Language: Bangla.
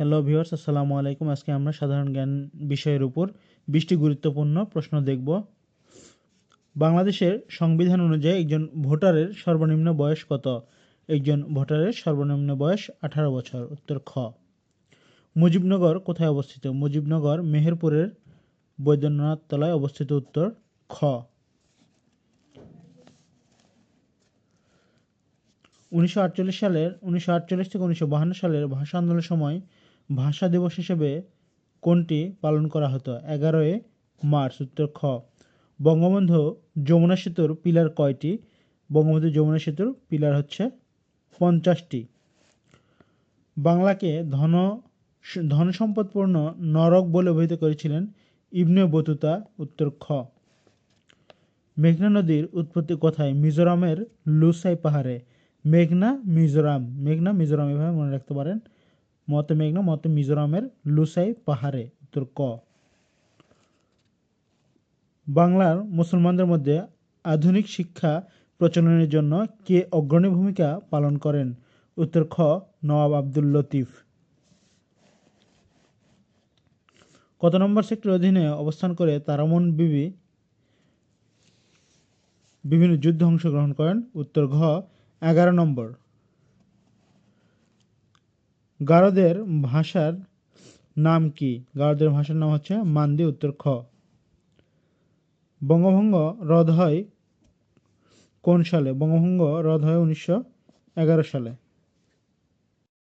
হ্যালো ভিউয়ার্স আসসালামু আলাইকুম। আজকে আমরা সাধারণ জ্ঞান বিষয়ের উপর বিশটি গুরুত্বপূর্ণ প্রশ্ন দেখব। বাংলাদেশের সংবিধান অনুযায়ী একজন ভোটারের সর্বনিম্ন বয়স কত? একজন ভোটারের সর্বনিম্ন বয়স আঠারো বছর। উত্তর খ। মুজিবনগর কোথায় অবস্থিত? মুজিবনগর মেহেরপুরের বৈদ্যনাথ তলায় অবস্থিত। উত্তর খ। উনিশশো আটচল্লিশ সালের, উনিশশো আটচল্লিশ থেকে উনিশশো বাহান্ন সালের ভাষা আন্দোলনের সময় ভাষা দিবস হিসেবে কোনটি পালন করা হতো? এগারোই মার্চ, উত্তর খ। বঙ্গবন্ধু যমুনা সেতুর পিলার কয়টি? বঙ্গবন্ধু যমুনা সেতুর পিলার হচ্ছে পঞ্চাশটি। বাংলাকে ধন ধন সম্পদপূর্ণ নরক বলে অভিহিত করেছিলেন ইবনে বতুতা, উত্তর খ। মেঘনা নদীর উৎপত্তি কোথায়? মিজোরামের লুসাই পাহাড়ে। মেঘনা মিজোরাম। মেঘনা মিজোরাম এভাবে মনে রাখতে পারেন। মতে মেঘনা, মতে মিজোরামের লুসাই পাহাড়ে, উত্তর ক। বাংলার মুসলমানদের মধ্যে আধুনিক শিক্ষা প্রচলনের জন্য কে অগ্রণী ভূমিকা পালন করেন? উত্তর খ, নওয়াব আব্দুল লতিফ। কত নম্বর সেক্টরের অধীনে অবস্থান করে তারামন বিবি বিভিন্ন যুদ্ধে অংশগ্রহণ করেন? উত্তর ঘ, এগারো নম্বর। গারদের ভাষার নাম কি? গারদের ভাষার নাম হচ্ছে মান্দি, উত্তর খ। বঙ্গভঙ্গ রদ হয় কোন সালে? বঙ্গভঙ্গ রদ হয় উনিশশো এগারো সালে।